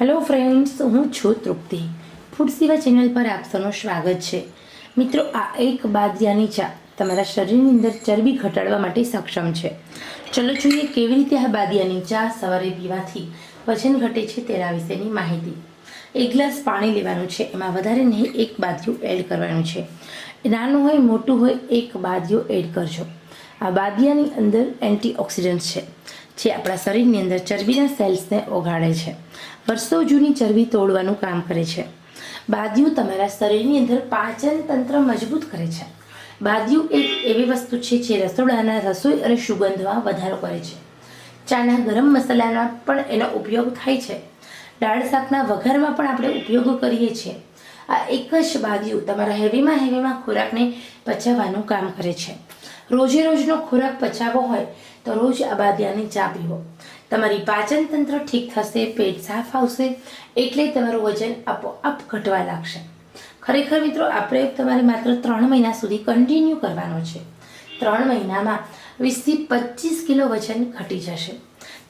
Hello friends હું છું તૃપ્તિ. Food સેવા ચેનલ પર આપ સૌનું સ્વાગત છે. મિત્રો, આ એક બાદિયાની ચા તમારા શરીરની અંદર ચરબી ઘટાડવા માટે સક્ષમ છે. ચલો જોઈએ કેવી રીતે આ બાદિયાની ચા સવારે પીવાથી વજન ઘટે છે તેના વિશેની માહિતી. એક ગ્લાસ પાણી લેવાનું છે, એમાં વધારે નહીં, એક બાદિયું એડ કરવાનું છે. નાનું હોય, મોટું હોય, એક બાદિયું એડ કરજો. આ બાદિયાની અંદર એન્ટીઓક્સિડન્ટ છે. જે આપણા શરીરની અંદર ચરબીના સેલ્સને ઓગાળે છે. વર્ષો જૂની ચરબી તોડવાનું કામ કરે છે. બાદિયું તમારા શરીરની અંદર પાચન તંત્ર મજબૂત કરે છે. બાદિયું એક એવી વસ્તુ છે જે રસોડાના રસોઈ અને સુગંધમાં વધારો કરે છે. ચાના ગરમ મસાલાના પણ એનો ઉપયોગ થાય છે. દાળ શાકના વઘારમાં પણ આપણે ઉપયોગ કરીએ છીએ. આ એક જ બાદિયું તમારા હેવીમાં હેવીમાં ખોરાકને પચાવવાનું કામ કરે છે. રોજે રોજનો ખોરાક પચાવવો હોય તો રોજ આ બાદિયાની ચા પીવો. તમારી પાચન તંત્ર ઠીક થશે, પેટ સાફ આવશે, એટલે તમારું વજન આપોઆપ ઘટવા લાગશે. ખરેખર મિત્રો, આ પ્રયોગ તમારે માત્ર ત્રણ મહિના સુધી કન્ટિન્યુ કરવાનો છે. ત્રણ મહિનામાં વીસથી પચીસ કિલો વજન ઘટી જશે.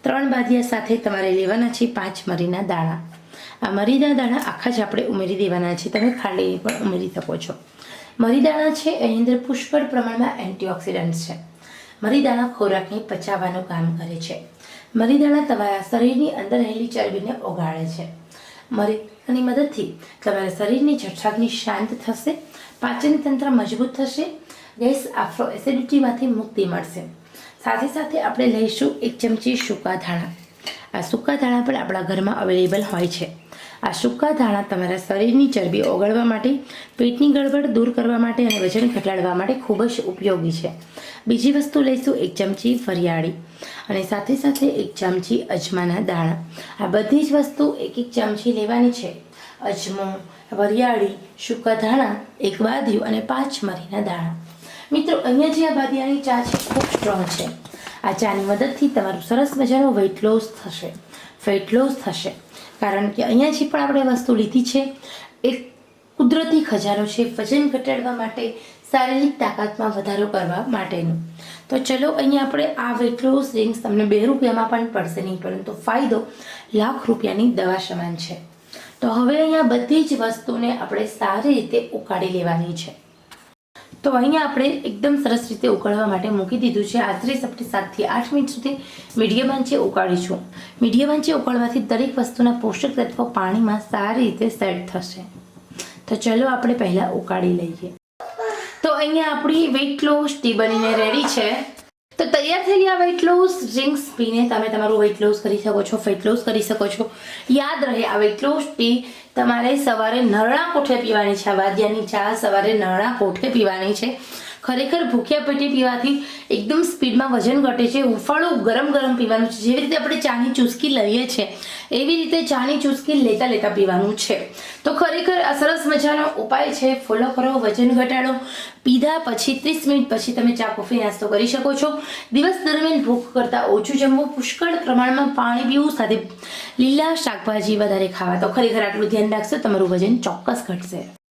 ત્રણ બાદિયા સાથે તમારે લેવાના છે પાંચ મરીના દાણા. આ મરીના દાણા આખા જ આપણે ઉમેરી દેવાના છે. તમે ખાંડી પણ ઉમેરી શકો છો. મરી દાણા છે, એની અંદર પુષ્કળ પ્રમાણમાં એન્ટીઓક્સિડન્ટ છે. મરી દાણા ખોરાકને પચાવવાનું કામ કરે છે. મરીદાણા તમારા શરીરની અંદર રહેલી ચરબીને ઓગાળે છે. મરીદાની મદદથી તમારા શરીરની જઠરાગ્નિ શાંત થશે પાચન તંત્ર મજબૂત થશે, ગેસ આફ્રો એસિડિટીમાંથી મુક્તિ મળશે. સાથે સાથે આપણે લઈશું એક ચમચી સૂકા ધાણા. આ સૂકા ધાણા પણ આપણા ઘરમાં અવેલેબલ હોય છે. આ સૂકા ધાણા તમારા શરીરની ચરબી ઓગળવા માટે, પેટની ગડબડ દૂર કરવા માટે અને વજન ઘટાડવા માટે ખૂબ જ ઉપયોગી છે. બીજી વસ્તુ લઈશું એક ચમચી ફરિયાળી અને સાથે સાથે એક ચમચી અજમાના દાણા. આ બધી જ વસ્તુ એક એક ચમચી લેવાની છે. અજમો, વરિયાળી, સૂકા ધાણા, એક બાદિયું અને પાંચ મરીના દાણા. મિત્રો, અહીંયા જે આ બાદિયાની ચા છે, ખૂબ સ્ટ્રોંગ છે. આ ચાની મદદથી તમારું સરસ મજાનો વેઇટ લોસ થશે. ફેટ લોસ થશે. કારણ કે અહીંયા જે પણ આપણે વસ્તુ લીધી છે, એ કુદરતી ખજાનો છે, વજન ઘટાડવા માટે, શારીરિક તાકાતમાં વધારો કરવા માટેનું. તો ચલો અહીંયા આપણે આ વેટ લોસ તમને બે રૂપિયામાં પણ પડશે નહીં, પરંતુ ફાયદો લાખ રૂપિયાની દવા સમાન છે. તો હવે અહીંયા બધી જ વસ્તુને આપણે સારી રીતે ઉકાળી લેવાની છે. તો અહીંયા આપણે એકદમ સરસ રીતે ઉકાળવા માટે મૂકી દીધું છે. આશરે આપણે સાતથી આઠ મિનિટ સુધી મીડિયમ આંચે ઉકાળીશું. મીડિયમ આંચે ઉકાળવાથી દરેક વસ્તુના પોષક તત્વો પાણીમાં સારી રીતે સેટ થશે. તો ચલો આપણે પહેલાં ઉકાળી લઈએ. તો અહીંયા આપણી વેઇટ લોસ ટી બનીને રેડી છે. તો તૈયાર થયેલી આ વેઇટ લોસ ડ્રિંક્સ પીને તમે તમારું વેઇટ લોસ કરી શકો છો ફેટ લોસ કરી શકો છો. યાદ રહે આ વેઇટ લોસ ટી તમારે સવારે નરણા કોઠે પીવાની છે વાદિયાની ચા સવારે નરણા કોઠે પીવાની છે. ખરેખર ભૂખ્યા પેટે પીવાથી એકદમ સ્પીડમાં વજન ઘટે છે, હુંફાળું ગરમ ગરમ પીવાનું છે. જેવી રીતે આપણે ચાની ચૂસકી લઈએ છીએ એવી રીતે ચાની ચૂસકી લેતા લેતા પીવાનું છે. તો ખરેખર આ સરસ મજાનો ઉપાય છે, ફોલો કરો, વજન ઘટાડો. પીધા પછી ત્રીસ મિનિટ પછી તમે ચા, કોફી, નાસ્તો કરી શકો છો. દિવસ દરમિયાન ભૂખ કરતાં ઓછું જમવું, પુષ્કળ પ્રમાણમાં પાણી પીવું સાથે લીલા શાકભાજી વધારે ખાવા. તો ખરેખર આટલું ધ્યાન રાખશો તમારું વજન ચોક્કસ ઘટશે.